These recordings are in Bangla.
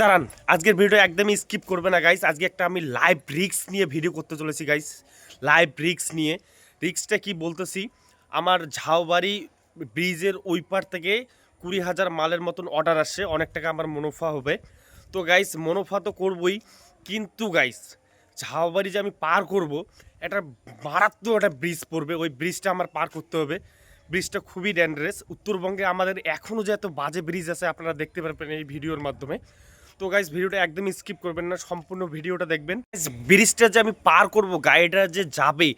দাঁড়ান। আজকের ভিডিও একদমই স্কিপ করবে না গাইস আজকে একটা আমি লাইভ রিক্স নিয়ে ভিডিও করতে চলেছি গাইস লাইভ রিক্স নিয়ে। রিক্সটা কি বলতেছি? আমার ঝাউবাড়ি ব্রিজের ওই পার থেকে কুড়ি হাজার মালের মতন অর্ডার আসছে। অনেক টাকা আমার মুনাফা হবে। তো গাইস মুনাফা তো করবই। কিন্তু গাইস ঝাউবাড়ি যে আমি পার করব একটা মারাত্মক একটা ব্রিজ পড়বে। ওই ব্রিজটা আমার পার করতে হবে। ব্রিজটা খুবই ডেঞ্জারাস উত্তরবঙ্গে আমাদের এখনও যে এত বাজে ব্রিজ আছে, আপনারা দেখতে পারবেন এই ভিডিওর মাধ্যমে। তো গাইজ ভিডিওটা একদম স্কিপ করবেন না, সম্পূর্ণ ভিডিওটা দেখবেন। ব্রিজটা যে আমি পার করব, গাড়িটা যে যাবে,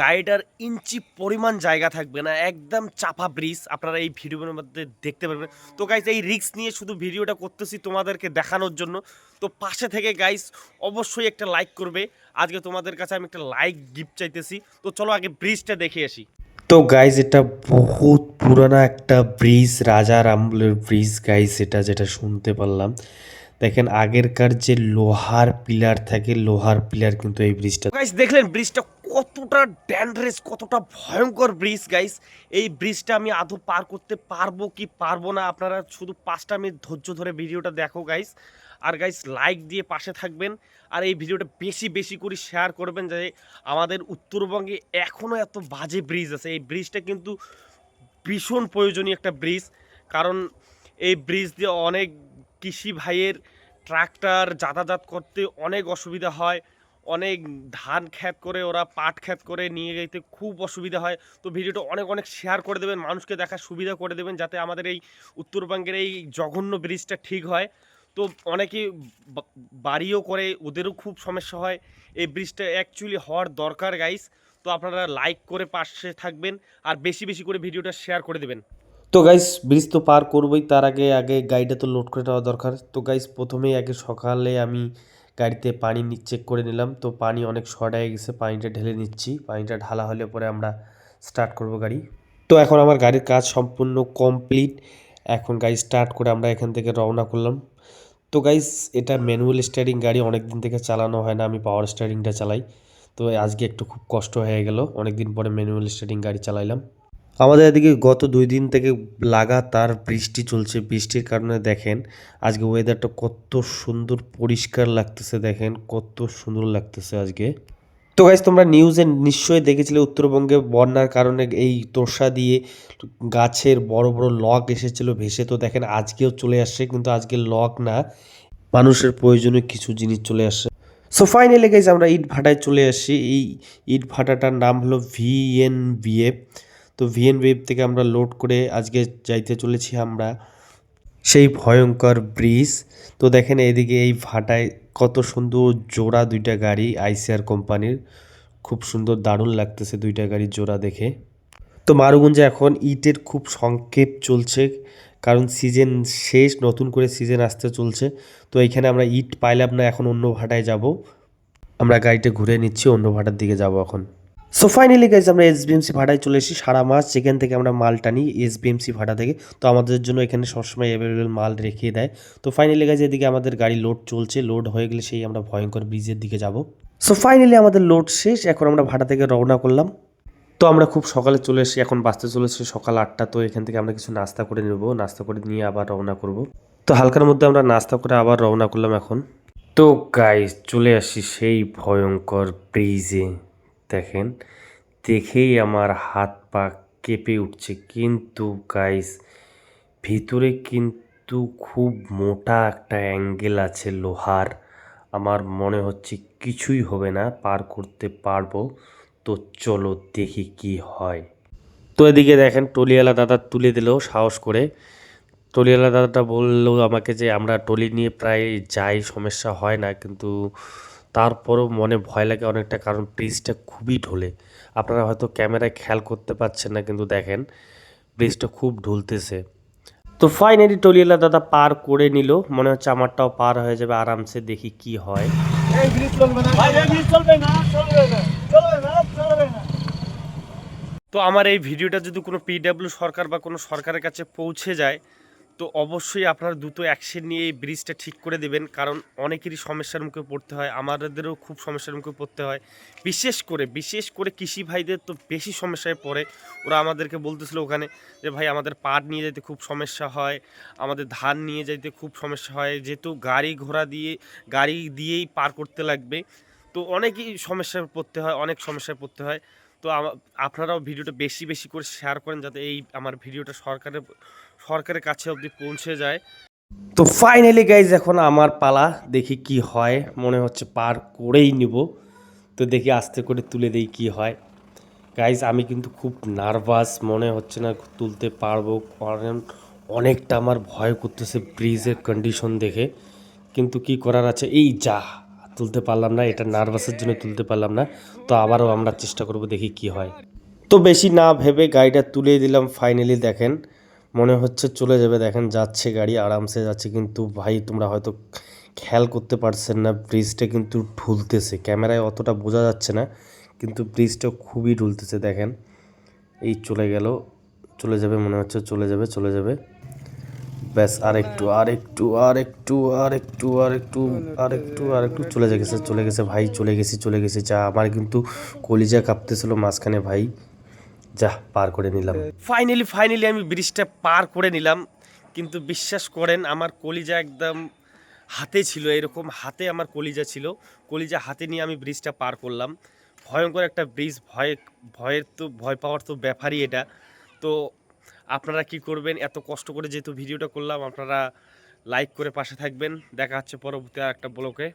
গাড়িটার ইঞ্চি পরিমাণ জায়গা থাকবে না, একদম চাপা ব্রিজ, আপনারা এই ভিডিওর মধ্যে দেখতে পারবেন। তো গাইজ এই রিস্ক নিয়ে শুধু ভিডিওটা করতেছি তোমাদেরকে দেখানোর জন্য। তো পাশে থেকে গাইজ অবশ্যই একটা লাইক করবে। আজকে তোমাদের কাছে আমি একটা লাইক গিফট চাইতেছি। তো চলো আগে ব্রিজটা দেখে আসি। তো গাইজ এটা বহুত পুরানো একটা ব্রিজ রাজার আমলের ব্রিজ গাইজ এটা যেটা শুনতে পারলাম। দেখেন আগেরকার যে লোহার পিলার থাকে, লোহার পিলার কিন্তু এই ব্রিজটা গাইস দেখলেন ব্রিজটা কতটা ড্যান্ডারেস কতটা ভয়ঙ্কর ব্রিজ গাইস এই ব্রিজটা আমি আদৌ পার করতে পারব কি পারব না? আপনারা শুধু পাঁচটা মিনিট ধৈর্য ধরে ভিডিওটা দেখো গাইস আর গাইস লাইক দিয়ে পাশে থাকবেন। আর এই ভিডিওটা বেশি বেশি করে শেয়ার করবেন যে আমাদের উত্তরবঙ্গে এখনও এত বাজে ব্রিজ আছে। এই ব্রিজটা কিন্তু ভীষণ প্রয়োজনীয় একটা ব্রিজ। কারণ এই ব্রিজ দিয়ে অনেক কৃষি ভাইয়ের ট্রাক্টর যাতায়াত করতে অনেক অসুবিধা হয়। অনেক ধান ক্ষেত করে ওরা পাট ক্ষেত করে নিয়ে যেতে খুব অসুবিধা হয়। তো ভিডিওটা অনেক অনেক শেয়ার করে দেবেন, মানুষকে দেখার সুবিধা করে দেবেন যাতে আমাদের এই উত্তরবঙ্গের এই জঘন্য ব্রিজটা ঠিক হয়। তো অনেকে বাড়িও করে, ওদেরও খুব সমস্যা হয়। এই ব্রিজটা অ্যাকচুয়ালি হওয়ার দরকার গাইস তো আপনারা লাইক করে পাশে থাকবেন আর বেশি বেশি করে ভিডিওটা শেয়ার করে দেবেন। তো গাইস ব্রিজ তো পার করবোই, তার আগে আগে গাড়িটা তো লোড করে নেওয়া দরকার। তো গাইস প্রথমেই আগে সকালে আমি গাড়িতে পানি চেক করে নিলাম। তো পানি অনেক শর্ট হয়ে গেছে, পানিটা ঢেলে নিচ্ছি। পানিটা ঢালা হলে পরে আমরা স্টার্ট করব গাড়ি। তো এখন আমার গাড়ির কাজ সম্পূর্ণ কমপ্লিট এখন গাড়ি স্টার্ট করে আমরা এখান থেকে রওনা করলাম। তো গাইস এটা ম্যানুয়াল স্টারিং গাড়ি অনেক দিন থেকে চালানো হয় না, আমি পাওয়ার স্টারিংটা চালাই। তো আজকে একটু খুব কষ্ট হয়ে গেল অনেক দিন পরে ম্যানুয়াল স্টারিং গাড়ি চালাইলাম। আমাদের এদিকে গত দুই দিন থেকে লাগাতার বৃষ্টি চলছে। বৃষ্টির কারণে দেখেন, আজকে ওয়েদারটা কত সুন্দর পরিষ্কার লাগতেছে দেখেন, কত সুন্দর লাগতেছে আজকে। তো গাইজ তোমরা নিউজে নিশ্চয়ই দেখেছিলে উত্তরবঙ্গে বন্যার কারণে এই তোষা দিয়ে গাছের বড় বড় লক এসেছিল ভেসে। তো দেখেন, আজকেও চলে আসছে, কিন্তু আজকে লক না, মানুষের প্রয়োজনীয় কিছু জিনিস চলে আসছে। সো ফাইনালি গাইজ আমরা ইট ভাটায় চলে আসি। এই ইট ভাটাটার নাম হলো ভিএনবিএফ তো ভিএনবিএফ থেকে আমরা লোড করে আজকে যাইতে চলেছি আমরা সেই ভয়ঙ্কর ব্রিজ। তো দেখেন এদিকে এই ভাটায় কত সুন্দর জোড়া দুইটা গাড়ি আইসিআর কোম্পানির। খুব সুন্দর, দারুণ লাগতেছে দুইটা গাড়ির জোড়া দেখে। তো মারুগঞ্জে এখন ইটের খুব সংক্ষেপ চলছে, কারণ সিজন শেষ, নতুন করে সিজন আসতে চলছে। তো এখানে আমরা ইট পাইলাম না, এখন অন্য ভাটায় যাব। আমরা গাড়িটা ঘুরে নিচ্ছি, অন্য ভাটার দিকে যাব এখন। সো ফাইনালি গাইজ আমরা এসবিএমসি ভাড়ায় চলে এসেছি সারা মাস। সেখান থেকে আমরা মালটা নিই এসবিএমসি ভাড়া থেকে। তো আমাদের জন্য এখানে সবসময় অ্যাভেলেবেল মাল রেখে দেয়। তো ফাইনালি গাইজ এদিকে আমাদের গাড়ি লোড চলছে। লোড হয়ে গেলে সেই আমরা ভয়ঙ্কর ব্রিজের দিকে যাব। সো ফাইনালি আমাদের লোড শেষ। এখন আমরা ভাড়া থেকে রওনা করলাম। তো আমরা খুব সকালে চলে এসেছি। এখন বাসতে চলেছে সকাল আটটা। তো এখান থেকে আমরা কিছু নাস্তা করে নেব। নাস্তা করে নিয়ে আবার রওনা করব। তো হালকার মধ্যে আমরা নাস্তা করে আবার রওনা করলাম এখন। তো গাইজ চলে আসি সেই ভয়ঙ্কর ব্রিজে দেখেন, দেখেই আমার হাত পা কেঁপে উঠছে। কিন্তু গাইস ভিতরে কিন্তু খুব মোটা একটা অ্যাঙ্গেল আছে লোহার। আমার মনে হচ্ছে কিছুই হবে না, পার করতে পারব। তো চলো দেখি কি হয়। তো এদিকে দেখেন, টলিওয়ালা দাদা তুলে দিল সাহস করে। টলিওয়ালা দাদাটা বলল আমাকে যে আমরা টলি নিয়ে প্রায় যাই, সমস্যা হয় না। কিন্তু তারপরও মনে ভয় লাগে অনেকটা কারণ ব্রিজটা খুবই ঢোলে। আপনারা হয়তো ক্যামেরায় খেয়াল করতে পারছেন না কিন্তু দেখেন ব্রিজটা খুব ঢুলতেছে। তো ফাইনালি টলিওয়ালা দাদা পার করে নিল মনে হচ্ছে আমারটাও পার হয়ে যাবে আরামসে দেখি কি হয়। তো আমার এই ভিডিওটা যদি কোনো পিডাব্লিউ সরকার বা কোনো সরকারের কাছে পৌঁছে যায় তো অবশ্যই আপনারা দ্রুত অ্যাকশন নিয়ে এই ব্রিজটা ঠিক করে দেবেন। কারণ অনেকেরই সমস্যার মুখে পড়তে হয়, আমাদেরও খুব সমস্যার মুখে পড়তে হয়। বিশেষ করে বিশেষ করে কৃষি ভাইদের তো বেশি সমস্যায় পড়ে। ওরা আমাদেরকে বলতেছিল ওখানে যে, ভাই, আমাদের পাট নিয়ে যেতে খুব সমস্যা হয়, আমাদের ধান নিয়ে যেতে খুব সমস্যা হয়, যেহেতু গাড়ি ঘোড়া দিয়ে, গাড়ি দিয়েই পার করতে লাগবে। তো অনেকই সমস্যায় পড়তে হয়, অনেক সমস্যায় পড়তে হয়। তো আপনারাও ভিডিওটা বেশি বেশি করে শেয়ার করেন যাতে এই আমার ভিডিওটা সরকারের সরকারের কাছে অবধি পৌঁছে যায়। তো ফাইনালি গাইজ এখন আমার পালা, দেখি কি হয়। মনে হচ্ছে পার করেই নিব। তো দেখি আস্তে করে তুলে দেই কি হয়। গাইজ আমি কিন্তু খুব নার্ভাস মনে হচ্ছে না তুলতে পারব। কারণ অনেকটা আমার ভয় করতেছে ব্রিজের কন্ডিশন দেখে। কিন্তু কি করার আছে? এই যা। তুলতে পারলাম না, এটা নার্ভাসের জন্য তুলতে পারলাম না। তো আবারও আমরা চেষ্টা করব দেখি কি হয়। তো বেশি না ভেবে গাড়িটা তুলে দিলাম ফাইনালি দেখেন। মনে হচ্ছে চলে যাবে, দেখেন, যাচ্ছে গাড়ি, আরামসে যাচ্ছে। কিন্তু ভাই, তোমরা হয়তো খেয়াল করতে পারছেন না ব্রিজটা কিন্তু ঢুলতেছে। ক্যামেরায় অতটা বোঝা যাচ্ছে না, কিন্তু ব্রিজটা খুবই ঢুলতেছে, দেখেন। এই চলে গেল, চলে যাবে, মনে হচ্ছে চলে যাবে চলে যাবে। ব্যাস আর একটু আর একটু আর একটু আর একটু আর একটু আর একটু আর একটু চলে গেছে চলে গেছে ভাই, চলে গেছি চলে গেছি। যা, আমার কিন্তু কলিজা কাঁপতেছিল মাঝখানে ভাই। যা, পার করে নিলাম। ফাইনালি ফাইনালি আমি ব্রিজটা পার করে নিলাম। কিন্তু বিশ্বাস করেন, আমার কলিজা একদম হাতে ছিল, এরকম হাতে আমার কলিজা ছিল। কলিজা হাতে নিয়ে আমি ব্রিজটা পার করলাম। ভয়ঙ্কর একটা ব্রিজ, ভয়, ভয়ের তো, ভয় পাওয়ার তো ব্যাপারই এটা। তো আপনারা কি করবেন? এত কষ্ট করে যেহেতু ভিডিওটা করলাম, আপনারা লাইক করে পাশে থাকবেন। দেখা হচ্ছে পরবর্তী একটা ব্লকে।